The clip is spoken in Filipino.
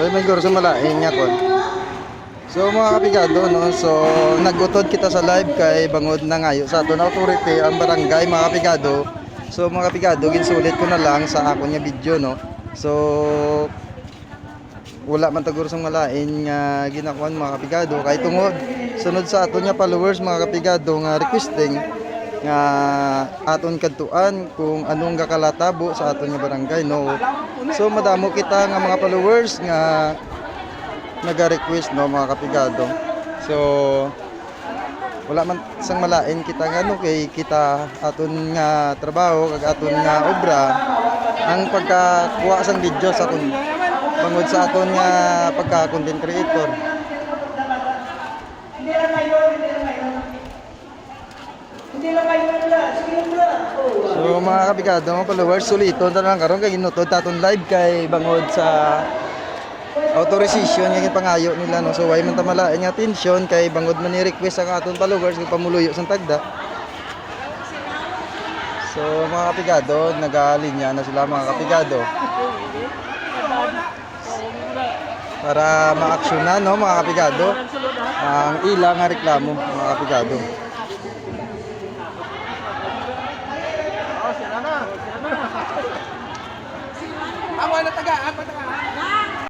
Well, may guro sa malain niya kon. So mga kapigado no, so nagutod kita sa live kay bangod na ngayo sa aton authority ang barangay mga kapigado. So mga kapigado, ginsulit ko na lang sa ako niya video no. So wala man taguro sa malain nga ginakuan mga kapigado kay tungod sunod sa aton niya followers mga kapigado nga requesting nga aton kadtuan kung anong gakalatabo sa aton nga barangay no. So madamo kita nga mga followers nga naga-request no mga kapigado. So wala man sang malain kita nga no kay kita aton nga trabaho kag aton nga obra ang pagkakuha sang video sa kun bangod sa aton nga pagka content creator. Hindi lang kayo, hindi lang kayo. Hindi lang kayo wala. Sige lang wala. Oh. So mga kapigado, mga followers, suliton ta lang karon kay inutod taton live kay bangod sa authorization nga pangayo nila no. So way man ta malain nga atensyon kay bangod man ni request ang aton followers kay pamuluyo sang tagda. So mga kapigado, nagalinya na sila mga kapigado. Para ma-actionan no mga kapigado ang ilang nga reklamo mga kapigado. Amo na. Taga, apa taga?